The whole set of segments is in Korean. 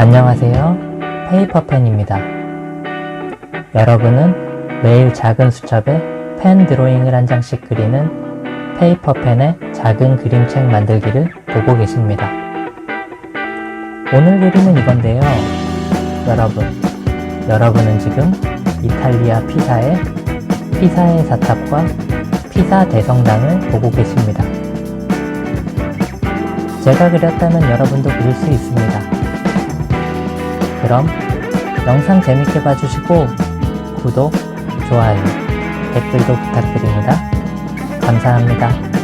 안녕하세요. 페이퍼펜입니다. 여러분은 매일 작은 수첩에 펜 드로잉을 한 장씩 그리는 페이퍼펜의 작은 그림책 만들기를 보고 계십니다. 오늘 그림은 이건데요. 여러분, 여러분은 지금 이탈리아 피사의 피사의 사탑과 피사 대성당을 보고 계십니다. 제가 그렸다면 여러분도 그릴 수 있습니다. 그럼 영상 재밌게 봐주시고 구독, 좋아요, 댓글도 부탁드립니다. 감사합니다.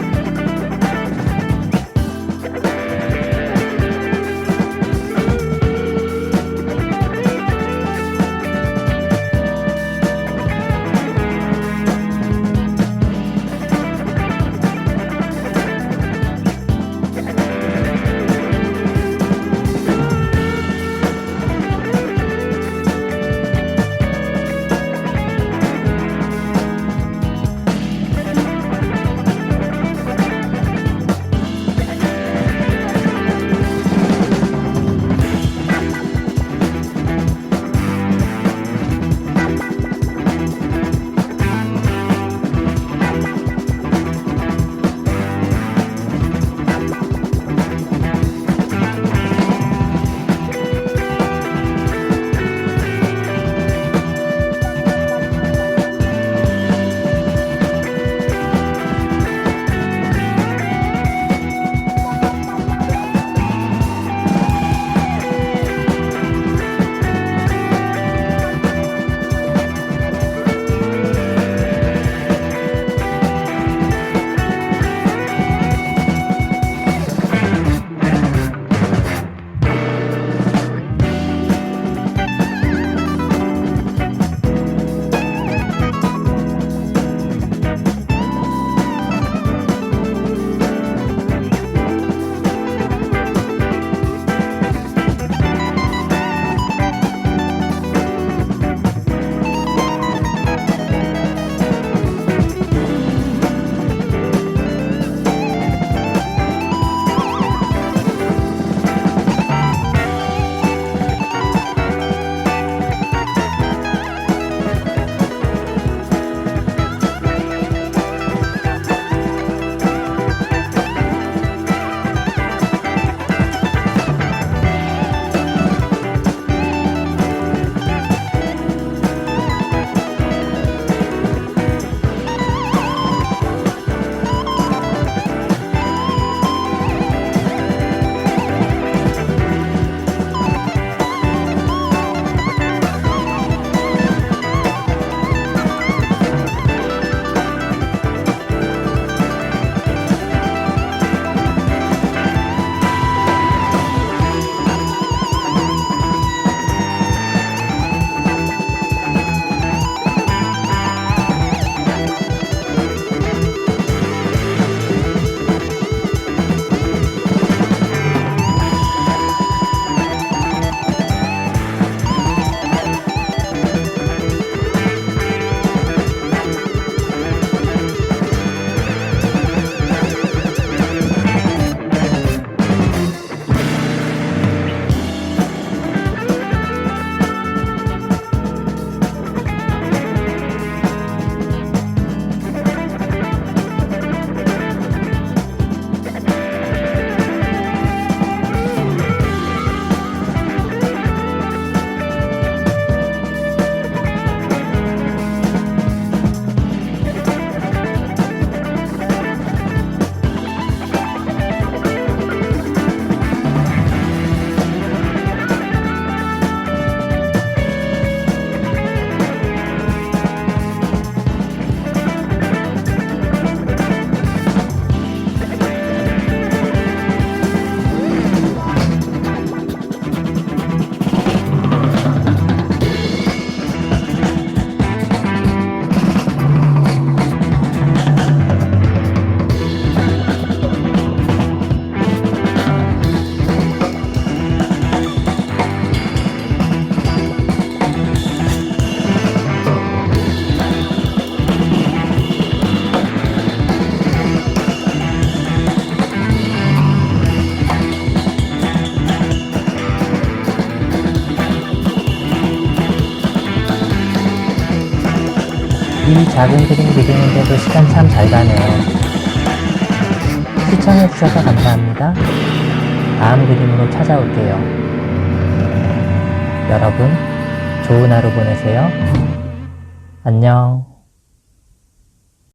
이 작은 그림 그리는데도 시간 참 잘 가네요. 시청해주셔서 감사합니다. 다음 그림으로 찾아올게요. 여러분, 좋은 하루 보내세요. 안녕.